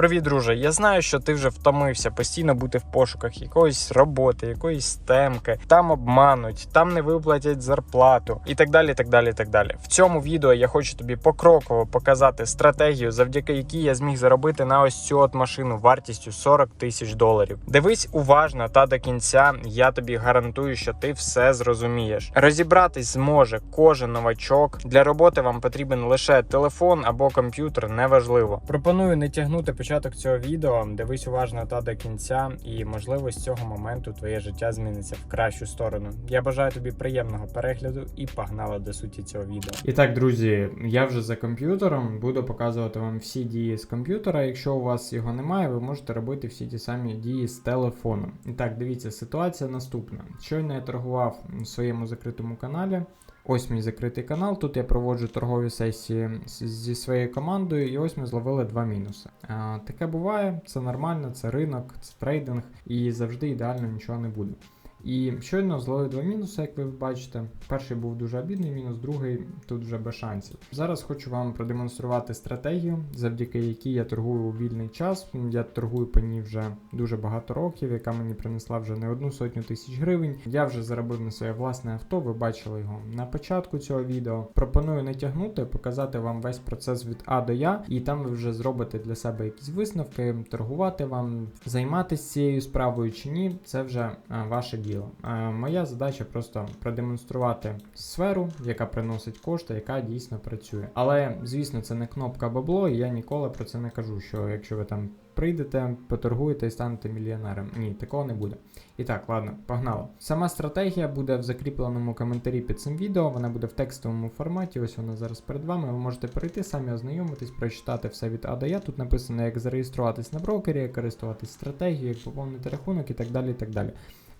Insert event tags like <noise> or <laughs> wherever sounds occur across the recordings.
Привіт, друже. Я знаю, що ти вже втомився постійно бути в пошуках якоїсь роботи, якоїсь темки. Там обмануть, там не виплатять зарплату і так далі. так далі, так далі. В цьому відео я хочу тобі покроково показати стратегію, завдяки якій я зміг заробити на ось цю от машину вартістю 40 тисяч доларів. Дивись уважно та до кінця. Я тобі гарантую, що ти все зрозумієш. Розібратись зможе кожен новачок. Для роботи вам потрібен лише телефон або комп'ютер, неважливо. Пропоную не тягнути початок цього відео. Дивись уважно та до кінця, і можливо з цього моменту твоє життя зміниться в кращу сторону. Я бажаю тобі приємного перегляду і погнали до суті цього відео. І так, друзі, я вже за комп'ютером буду показувати вам всі дії з комп'ютера. Якщо у вас його немає, ви можете робити всі ті самі дії з телефону. І так, дивіться, ситуація наступна. Щойно я торгував в своєму закритому каналі. Ось мій закритий канал. Тут я проводжу торгові сесії зі своєю командою, і ось ми зловили два мінуси. Таке буває, це нормально, це ринок, це трейдинг, і завжди ідеально нічого не буде. І щойно зловив два мінуси, як ви бачите. Перший був дуже обідний мінус, другий тут вже без шансів. Зараз хочу вам продемонструвати стратегію, завдяки якій я торгую у вільний час. Я торгую по ній вже дуже багато років, яка мені принесла вже не одну сотню тисяч гривень. Я вже заробив на своє власне авто. Ви бачили його на початку цього відео. Пропоную не тягнути, показати вам весь процес від А до Я, і там ви вже зробите для себе якісь висновки, торгувати вам, займатися цією справою чи ні, це вже е, ваше діло. Е, Моя задача просто продемонструвати сферу, яка приносить кошти, яка дійсно працює. Але звісно, це не кнопка бабло, і я ніколи про це не кажу. Що якщо ви там прийдете, поторгуєте і станете мільйонером. Ні, такого не буде. І так, ладно, погнали. Сама стратегія буде в закріпленому коментарі під цим відео. Вона буде в текстовому форматі. Ось вона зараз перед вами. Ви можете перейти, самі ознайомитись, прочитати все від А до Я. Тут написано, як зареєструватись на брокері, як користуватись стратегією, як поповнити рахунок і так далі. І так далі.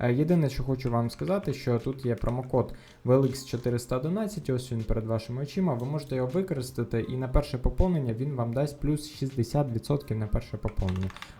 Е, Єдине, що хочу вам сказати, що тут є промокод VLX411, ось він перед вашими очима. Ви можете його використати, і на перше поповнення він вам дасть плюс 60% на перше поповнення.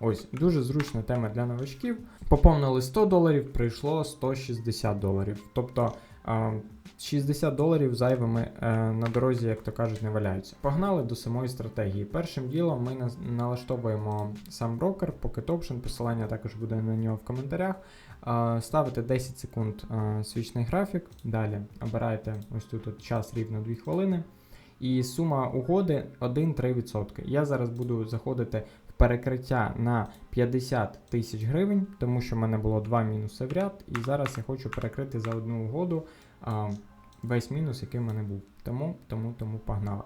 Ось дуже зручна тема для новачків. Поповнили 100 доларів, прийшло 160 доларів. Тобто. е, 60 доларів зайвими е, на дорозі, як то кажуть, не валяються. Погнали до самої стратегії. Першим ділом ми налаштовуємо сам брокер, Pocket Option, посилання також буде на нього в коментарях. Ставите 10 секунд е, свічний графік. Далі обираєте ось тут от час рівно 2 хвилини. І сума угоди 1-3%. Я зараз буду заходити перекриття на 50 тисяч гривень, тому що в мене було два мінуси в ряд, і зараз я хочу перекрити за одну угоду а, весь мінус, який в мене був. Тому, тому, тому погнали.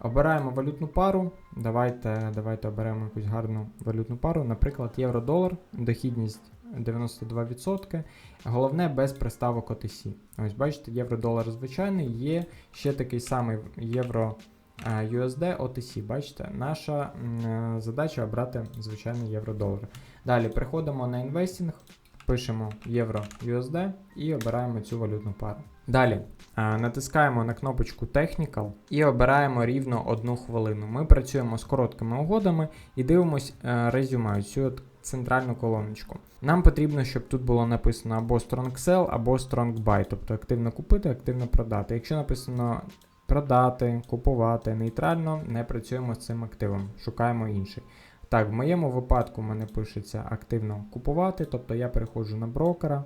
Обираємо валютну пару. Давайте, давайте оберемо якусь гарну валютну пару. Наприклад, євро-долар, дохідність 92%. Головне без приставок OTC. Ось бачите, євро-долар звичайний, є ще такий самий євро. USD OTC, бачите, наша е, задача обрати звичайний євро-долар. Далі переходимо на інвестінг, пишемо євро USD і обираємо цю валютну пару. Далі е, натискаємо на кнопочку Technical і обираємо рівно одну хвилину. Ми працюємо з короткими угодами і дивимось е, резюме, цю центральну колоночку. Нам потрібно, щоб тут було написано або Strong Sell, або Strong Buy, тобто активно купити, активно продати. Якщо написано продати, купувати нейтрально, не працюємо з цим активом, шукаємо інший. Так, в моєму випадку мене пишеться активно купувати, тобто я переходжу на брокера.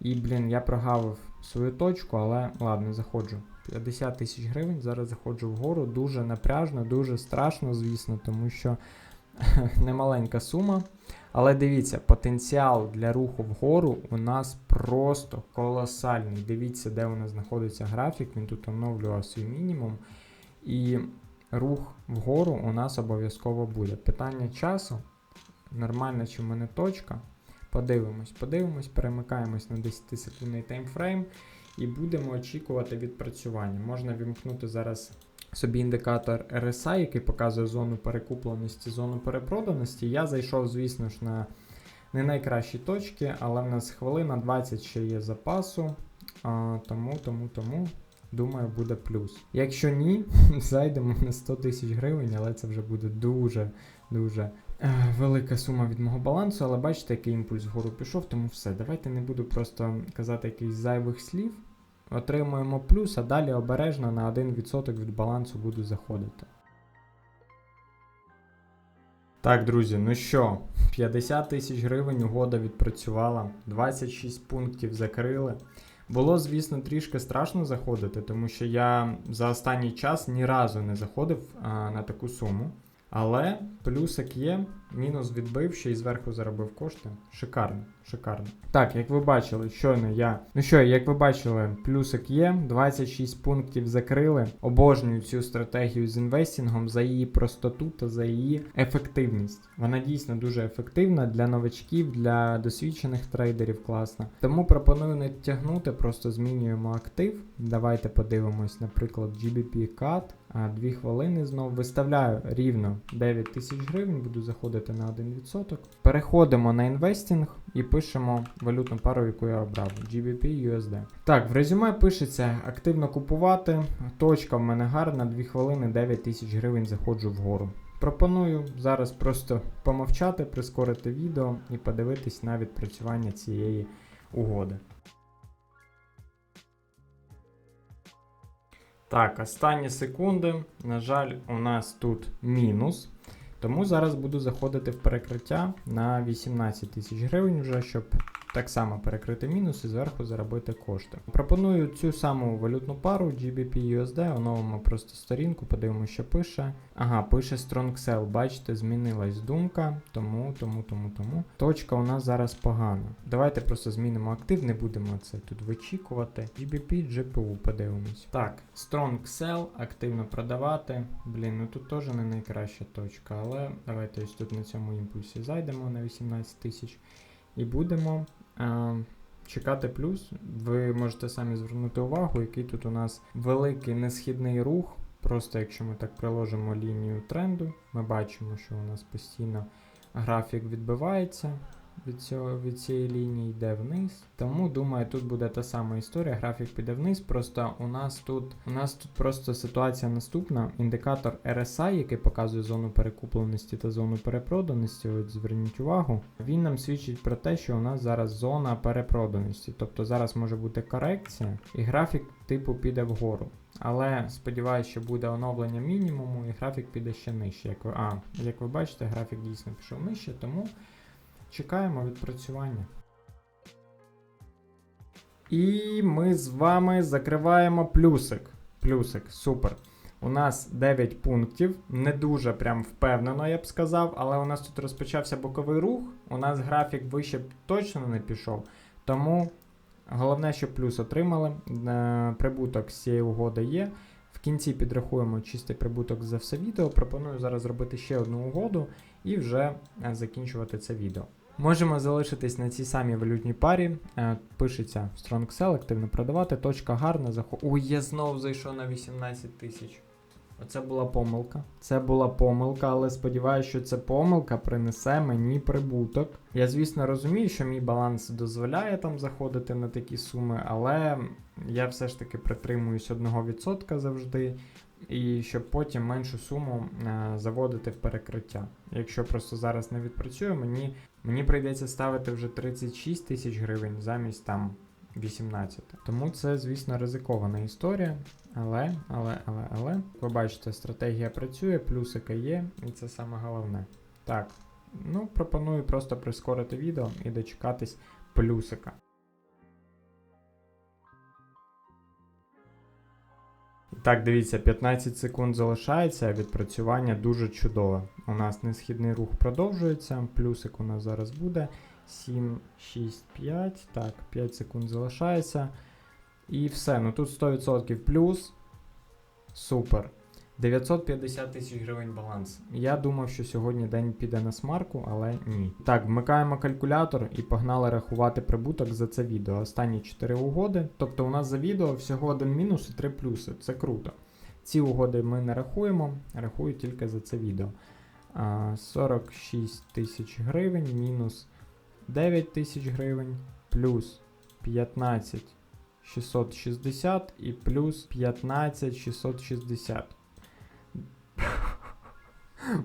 І, блін, я прогавив свою точку, але ладно, заходжу. 50 тисяч гривень, зараз заходжу вгору. Дуже напряжно, дуже страшно, звісно, тому що <laughs> немаленька сума. Але дивіться, потенціал для руху вгору у нас просто колосальний. Дивіться, де у нас знаходиться графік, він тут оновлював свій мінімум. І рух вгору у нас обов'язково буде. Питання часу. Нормальна чи в мене точка. Подивимось, подивимось, перемикаємось на 10 секундний таймфрейм і будемо очікувати відпрацювання. Можна вімкнути зараз собі індикатор RSI, який показує зону перекупленості, зону перепроданості. Я зайшов, звісно ж, на не найкращі точки, але в нас хвилина 20 ще є запасу. А, тому, тому, тому. Думаю, буде плюс. Якщо ні, <laughs> зайдемо на 100 тисяч гривень, але це вже буде дуже дуже е, велика сума від мого балансу. Але бачите, який імпульс вгору пішов, тому все. Давайте не буду просто казати якихось зайвих слів. Отримуємо плюс, а далі обережно на 1% від балансу буду заходити. Так, друзі, ну що, 50 тисяч гривень угода відпрацювала, 26 пунктів закрили. Було, звісно, трішки страшно заходити, тому що я за останній час ні разу не заходив а, на таку суму. Але плюсик є, мінус відбив, ще й зверху заробив кошти. Шикарно, шикарно. Так, як ви бачили, щойно я. Ну що, як ви бачили, плюсик є, 26 пунктів закрили. Обожнюю цю стратегію з інвестингом за її простоту та за її ефективність. Вона дійсно дуже ефективна для новачків, для досвідчених трейдерів класна. Тому пропоную не тягнути, просто змінюємо актив. Давайте подивимось, наприклад, GBP CAD. Дві хвилини знов виставляю рівно 9 тисяч гривень, буду заходити на 1%. Переходимо на інвестинг і пишемо валютну пару, яку я обрав GBP USD. Так, в резюме пишеться активно купувати. Точка в мене гарна, 2 хвилини 9 тисяч гривень заходжу вгору. Пропоную зараз просто помовчати, прискорити відео і подивитись на відпрацювання цієї угоди. Так, останні секунди. На жаль, у нас тут мінус. Тому зараз буду заходити в перекриття на 18 тисяч гривень, вже, щоб так само перекрити мінус і зверху заробити кошти. Пропоную цю саму валютну пару GBP USD, оновимо просто сторінку, подивимося, що пише. Ага, пише Strong Sell. Бачите, змінилась думка, тому, тому, тому, тому. Точка у нас зараз погана. Давайте просто змінимо актив, не будемо це тут вичікувати. GBP GPU подивимось. Так, Strong Sell, активно продавати. Блін, ну тут теж не найкраща точка, але давайте ось тут на цьому імпульсі зайдемо на 18 тисяч і будемо. Е, Чекати плюс, ви можете самі звернути увагу, який тут у нас великий несхідний рух. Просто якщо ми так приложимо лінію тренду, ми бачимо, що у нас постійно графік відбивається від, цього, від цієї лінії, йде вниз. Тому думаю, тут буде та сама історія. Графік піде вниз. Просто у нас тут у нас тут просто ситуація наступна. Індикатор RSI, який показує зону перекупленості та зону перепроданості, от зверніть увагу, він нам свідчить про те, що у нас зараз зона перепроданості. Тобто зараз може бути корекція, і графік типу піде вгору. Але сподіваюся, що буде оновлення мінімуму і графік піде ще нижче. Як ви, а, як ви бачите, графік дійсно пішов нижче, тому чекаємо відпрацювання. І ми з вами закриваємо плюсик. Плюсик, супер. У нас 9 пунктів, не дуже прям впевнено, я б сказав, але у нас тут розпочався боковий рух. У нас графік вище б точно не пішов. Тому головне, щоб плюс отримали. Е, Прибуток з цієї угоди є. В кінці підрахуємо чистий прибуток за все відео. Пропоную зараз зробити ще одну угоду і вже е, закінчувати це відео. Можемо залишитись на цій самій валютній парі. Е, Пишеться Strong Sell, активно продавати. Точка гарна. Заход... Ой, я знову зайшов на 18 тисяч. Оце була помилка. Це була помилка, але сподіваюся, що ця помилка принесе мені прибуток. Я, звісно, розумію, що мій баланс дозволяє там заходити на такі суми, але я все ж таки притримуюсь 1% завжди. І щоб потім меншу суму е, заводити в перекриття. Якщо просто зараз не відпрацюю, мені, мені прийдеться ставити вже 36 тисяч гривень замість там 18. Тому це, звісно, ризикована історія. Але, але, але, але, ви бачите, стратегія працює, плюсика є, і це саме головне. Так, ну пропоную просто прискорити відео і дочекатись плюсика. Так, дивіться, 15 секунд залишається, відпрацювання дуже чудове. У нас несхідний рух продовжується, плюсик у нас зараз буде. 7, 6, 5. Так, 5 секунд залишається. І все. Ну тут 100% плюс. Супер. 950 тисяч гривень баланс. Я думав, що сьогодні день піде на смарку, але ні. Так, вмикаємо калькулятор і погнали рахувати прибуток за це відео. Останні 4 угоди. Тобто у нас за відео всього один мінус і 3 плюси. Це круто. Ці угоди ми не рахуємо, рахую тільки за це відео. 46 тисяч гривень, мінус 9 тисяч гривень, плюс 15 660 і плюс 15 660.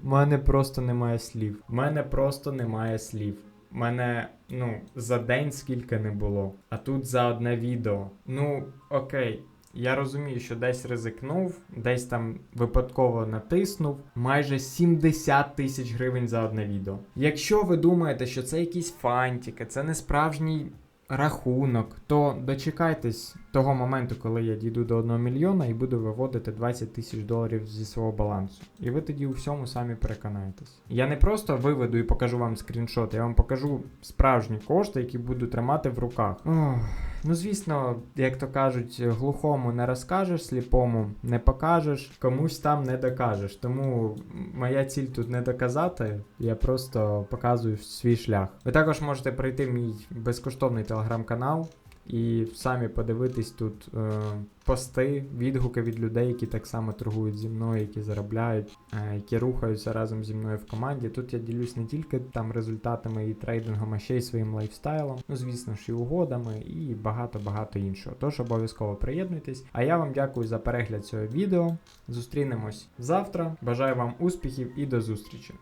У мене просто немає слів. У мене просто немає слів. Мене, ну, за день скільки не було. А тут за одне відео. Ну, окей. Я розумію, що десь ризикнув, десь там випадково натиснув майже 70 тисяч гривень за одне відео. Якщо ви думаєте, що це якісь фантики, це не справжній рахунок, то дочекайтесь того моменту, коли я дійду до 1 мільйона і буду виводити 20 тисяч доларів зі свого балансу. І ви тоді у всьому самі переконаєтесь. Я не просто виведу і покажу вам скріншот, я вам покажу справжні кошти, які буду тримати в руках. Ох, ну звісно, як то кажуть, глухому не розкажеш, сліпому не покажеш, комусь там не докажеш. Тому моя ціль тут не доказати, я просто показую свій шлях. Ви також можете пройти в мій безкоштовний телеграм-канал і самі подивитись тут е, пости, відгуки від людей, які так само торгують зі мною, які заробляють, е, які рухаються разом зі мною в команді. Тут я ділюсь не тільки там результатами і трейдингом, а ще й своїм лайфстайлом, ну звісно ж і угодами, і багато-багато іншого. Тож обов'язково приєднуйтесь. А я вам дякую за перегляд цього відео. Зустрінемось завтра. Бажаю вам успіхів і до зустрічі!